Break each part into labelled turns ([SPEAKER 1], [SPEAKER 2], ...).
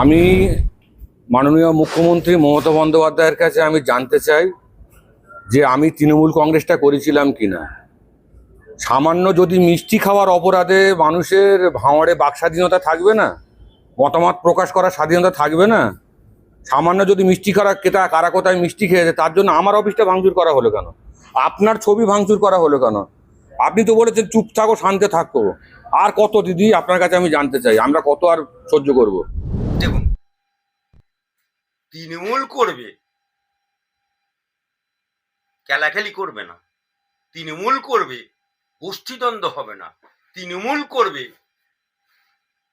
[SPEAKER 1] আমি মাননীয় মুখ্যমন্ত্রী মমতা বন্দ্যোপাধ্যায়ের কাছে আমি জানতে চাই যে আমি তৃণমূল কংগ্রেসটা করেছিলাম কিনা। সামান্য যদি মিষ্টি খাওয়ার অপরাধে মানুষের ভাঁড়ে বাক স্বাধীনতা থাকবে না, মতামত প্রকাশ করার স্বাধীনতা থাকবে না, সামান্য যদি মিষ্টি খাওয়া কেটা কারা কোথায় মিষ্টি খেয়েছে, তার জন্য আমার অফিসটা ভাঙচুর করা হলো কেন? আপনার ছবি ভাঙচুর করা হলো কেন? আপনি তো বলেছেন চুপ থাকো শান্তে থাকো। আর কত দিদি আপনার কাছে আমি জানতে চাই, আমরা কত আর সহ্য করব?
[SPEAKER 2] দেখুন, তৃণমূল করবে, খেলাখেলি করবে না। তৃণমূল করবে, গোষ্ঠীদ্বন্দ্ব হবে না। তৃণমূল করবে,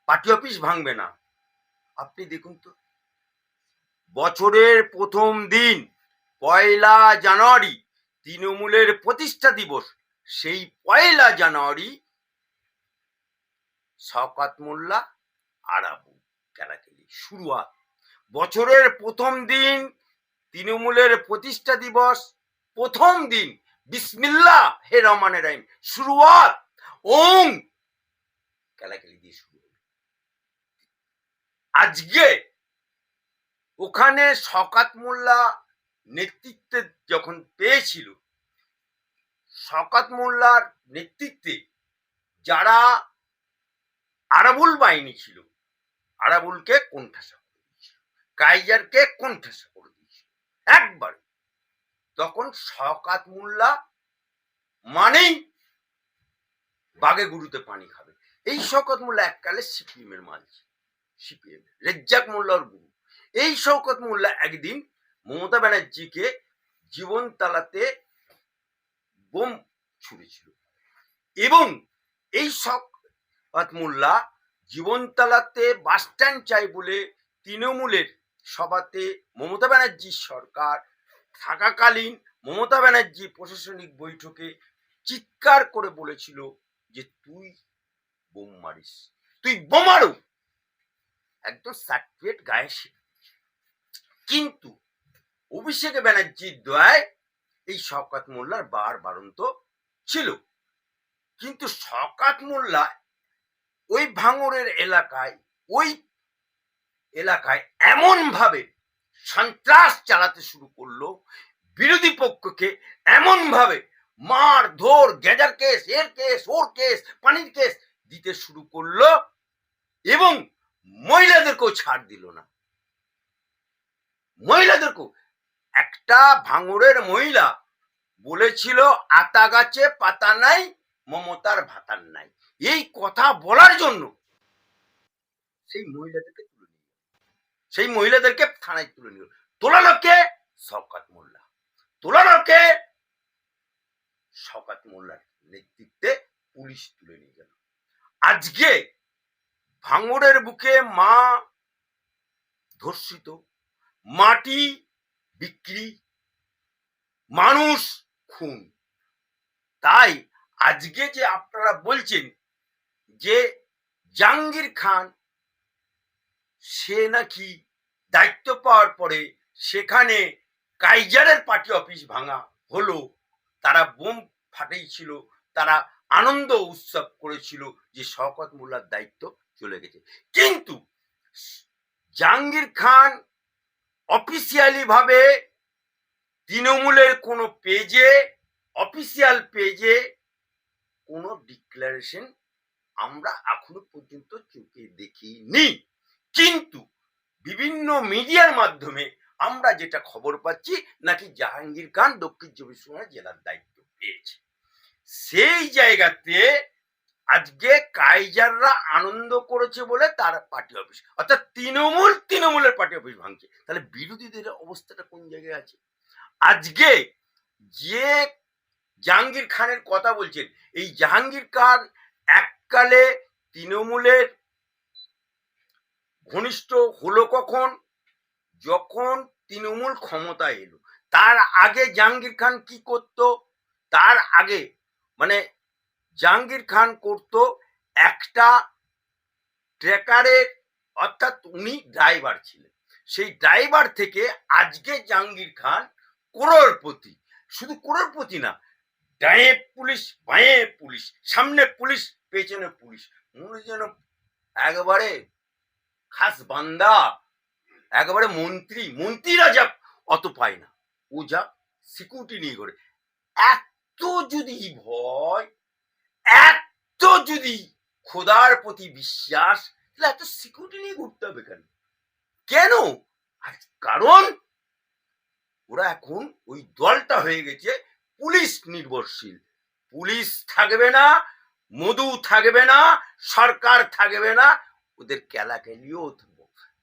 [SPEAKER 2] পার্টি অফিস ভাঙবে না। আপনি দেখুন তো, বছরের প্রথম দিন, পয়লা জানুয়ারি, তৃণমূলের প্রতিষ্ঠা দিবস, সেই পয়লা জানুয়ারি, শওকাত মোল্লা আর আবু খেলাখেলি শুরুয়াত। বছরের প্রথম দিন তৃণমূলের প্রতিষ্ঠা দিবস। প্রথম দিন বিসমিল্লা হে রহমান রাহিম। শুরুয়াত। ওং। খেলাখেলি দিয়ে শুরু হলো আজকে ওখানে শকাত মোল্লা নেতৃত্বে যখন পেয়েছিল, শকাত মোল্লার নেতৃত্বে যারা আরাবুল বাহিনী ছিল আরাবুলকে কোণঠাসা করে দিয়েছিল কাইজারকে কোণঠাসা করে দিয়েছিল একবার। তখন শকাত মোল্লা মানেই বাগে গুরুতে পানি খাবে। এই শওকত মোল্লা এককালে সিপিএমের মাল সিপিএম রেজ্জাক মোল্লার গুরু। এই শওকত মোল্লা একদিন মমতা ব্যানার্জিকে জীবন তালাতে বোম ছুড়েছিল। এবং এই শওকত মোল্লা জীবনতলাতে বাস স্ট্যান্ড চাই বলে তৃণমূলের সভাতে মমতা ব্যানার্জির সরকার, থাকাকালীন মমতা ব্যানার্জি প্রশাসনিক বৈঠকে চিৎকার করে বলেছিল যে তুই বোম মারিস, তুই বোমারু একদম সার্টিফিকেট গায়ে কিন্তু অভিষেক ব্যানার্জির দয়ায় এই শওকাত মোল্লার বার বারন্ত ছিল। কিন্তু শওকাত মোল্লা ওই ভাঙরের এলাকায়, ওই এলাকায় এমন ভাবে সন্ত্রাস চালাতে শুরু করল, বিরোধী পক্ষকে এমন ভাবে মার, ধর গেজার কেস, এর কেস, ওর কেস, পানির কেস দিতে শুরু করল এবং মহিলাদেরকেও ছাড় দিল না। মহিলাদেরকেও একটা ভাঙরের মহিলা বলেছিল, আতা গাছে পাতা নাই মমতার ভাতার নাই। এই কথা বলার জন্য সেই মহিলাদেরকে তুলে নিল সেই মহিলাদেরকে থানায় তুলে নিল তোলালো কে শওকাত মোল্লা। তোলালো কে শওকাত মোল্লার নেতৃত্বে পুলিশ তুলে নিয়ে গেল। আজকে ভাঙড়ের বুকে মা ধর্ষিত, মাটি বিক্রি, মানুষ খুন। তাই আজকে যে আপনারা বলছেন যে জাহাঙ্গীর খান, সে নাকি দায়িত্ব পাওয়ার পরে সেখানে কাইজারের পার্টি অফিস ভাঙা হলো, তারা বোম ফাটিয়েছিল তারা আনন্দ উৎসব করেছিল যে শওকত মোল্লার দায়িত্ব চলে গেছে। কিন্তু জাহাঙ্গীর খান অফিসিয়ালি ভাবে তৃণমূলের কোনো পেজে অফিসিয়াল পেজে কোনো ডিক্লারেশন আমরা এখনও পর্যন্ত চোখে দেখিনি। কিন্তু বিভিন্ন মিডিয়ার মাধ্যমে আমরা যেটা খবর পাচ্ছি, নাকি জাহাঙ্গীর খান দক্ষিণ চব্বিশ পরগনা জেলার দায়িত্ব পেয়েছে। সেই জায়গাতে আজকে কাইজাররা আনন্দ করেছে বলে তার পার্টি অফিস, অর্থাৎ তৃণমূল তৃণমূলের পার্টি অফিস ভাঙছে। তাহলে বিরোধীদের অবস্থাটা কোন জায়গায় আছে? আজকে যে জাহাঙ্গীর খানের কথা বলছেন। এই জাহাঙ্গীর খান এককালে তৃণমূলের ঘনিষ্ঠ হলো কখন? যখন তৃণমূল ক্ষমতায় এলো। তার আগে জাহাঙ্গীর খান কি করত? তার আগে মানে জাহাঙ্গীর খান করত একটা ট্রেকারের অর্থাৎ উনি ড্রাইভার ছিলেন। সেই ড্রাইভার থেকে আজকে জাহাঙ্গীর খান করোড়পতি শুধু করোড়পতি না ডায়ে পুলিশ, বাঁয়ে পুলিশ, সামনে পুলিশ, পেছনে পুলিশ। মনে যেন একবারে খাস বান্দা, একেবারে মন্ত্রী, মন্ত্রীরা যা, অত পায় না। ও যা সিকিউরিটি নিয়ে করে এত যদি ভয়, এত যদি খোদার প্রতি বিশ্বাস, তাহলে এত সিকিউরিটি নিয়ে ঘুরতে হবে কেন? কেন? কারণ, ওরা এখন ওই দলটা হয়ে গেছে পুলিশ নির্ভরশীল। পুলিশ থাকবে না মধু থাকবে না সরকার থাকবে না ওদের কেলাকেলিও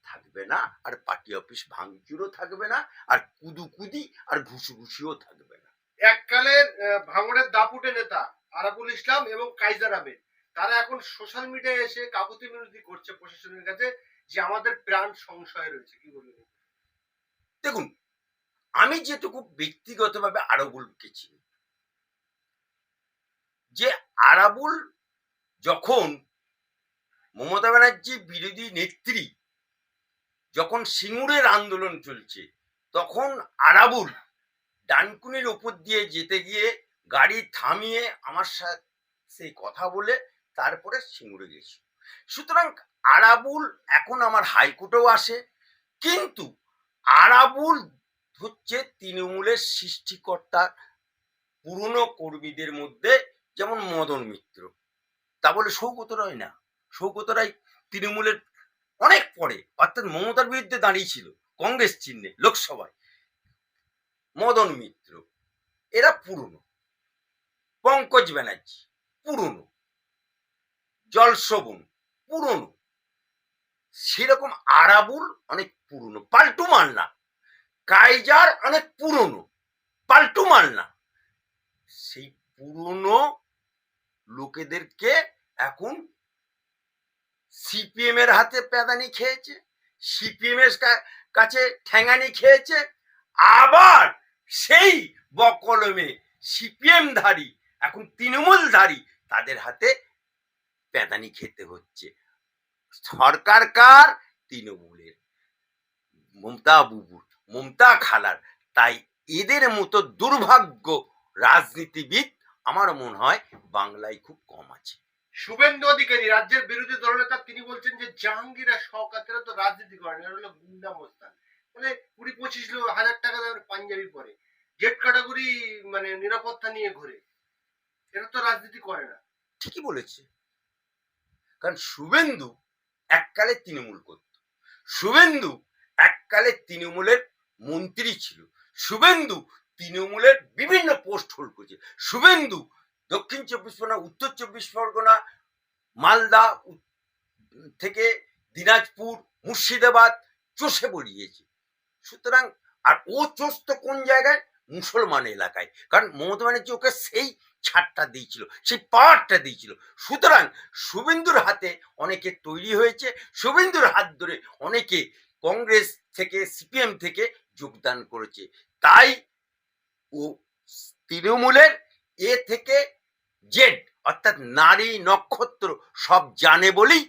[SPEAKER 2] থাকবে না আর পার্টি অফিস ভাঙচুরও থাকবে না আর কুদুকুদি আর ঘুষুঘুষিও থাকবে না।
[SPEAKER 3] এককালের আহ, ভাঙড়ের দাপুটে নেতা আরাবুল ইসলাম এবং কাইজার আবেদ তারা এখন সোশ্যাল মিডিয়ায় এসে কাকুতি মিনতি করছে প্রশাসনের কাছে যে আমাদের প্রাণ সংশয় রয়েছে কি বলবেন?
[SPEAKER 2] দেখুন আমি যেটুকু ব্যক্তিগতভাবে আরাবুলকে চিনি যে আরাবুল যখন মমতা ব্যানার্জি বিরোধী নেত্রী যখন সিঙ্গুরের আন্দোলন চলছে, তখন আরাবুল ডানকুনির ওপর দিয়ে যেতে গিয়ে গাড়ি থামিয়ে আমার সাথে কথা বলে তারপরে সিঙ্গুরে গেছি। সুতরাং আরাবুল এখন আমার হাইকোর্টেও আসে, কিন্তু আরাবুল হচ্ছে তৃণমূলের সৃষ্টিকর্তা পুরনো কর্মীদের মধ্যে যেমন মদন মিত্র। তা বলে সৌগত রায় না। সৌগত রায় তৃণমূলের অনেক পরে, অর্থাৎ মমতার বিরুদ্ধে দাঁড়িয়েছিল কংগ্রেস চিহ্নে, লোকসভায়। মদন মিত্র, এরা পুরনো। পঙ্কজ ব্যানার্জি, পুরনো। জলশোভন পুরনো। সেরকম আরাবুল অনেক পুরনো। পাল্টু মান্না কাইজার অনেক পুরনো, পাল্টু মান্না সেই পুরনো লোকেদেরকে এখন সিপিএম এর হাতে প্যাদানি খেয়েছে সিপিএম এর কাছে ঠ্যাঙানি খেয়েছে, আবার সেই বকলমে সিপিএম ধারী এখন তৃণমূল ধারী তাদের হাতে প্যাদানি খেতে হচ্ছে। সরকার কার? তৃণমূলের। মমতা বুবুর। মমতা খালার। তাই এদের মতো দুর্ভাগ্য রাজনীতিবিদ আমার মনে হয় বাংলায় খুব কম আছে।
[SPEAKER 3] শুভেন্দু অধিকারী রাজ্যের বিরোধী দলনেতা তিনি বলছেন যে জাহাঙ্গীর শওকাতেরা তো রাজনীতি করেন এরা হলো গুন্ডা মোস্তান। মানে কুড়ি পঁচিশ হাজার টাকা দামের পাঞ্জাবি পরে। জেট ক্যাটাগরি মানে নিরাপত্তা নিয়ে ঘুরে। এরা তো রাজনীতি করে না।
[SPEAKER 2] ঠিকই বলেছে। কারণ শুভেন্দু এককালে তৃণমূল করত। শুভেন্দু এককালে তৃণমূলের মন্ত্রী ছিল। শুভেন্দু তৃণমূলের বিভিন্ন পোস্ট হোল্ড করেছে। শুভেন্দু দক্ষিণ চব্বিশ পরগনা, উত্তর চব্বিশ পরগনা, মালদা থেকে দিনাজপুর, মুর্শিদাবাদ চষে বেরিয়েছে। সুতরাং, আর ও চোষ তো কোন জায়গায়? মুসলমান এলাকায়। কারণ মমতা ব্যানার্জি ওকে সেই ছাড়টা দিয়েছিল, সেই পাওয়ারটা দিয়েছিল। সুতরাং, শুভেন্দুর হাতে অনেকে তৈরি হয়েছে। শুভেন্দুর হাত ধরে অনেকে কংগ্রেস থেকে, সিপিএম থেকে যোগদান করেছে। তাই ও তৃণমূলের এ থেকে জেড অর্থাৎ নারী নক্ষত্র সব জানে বলেই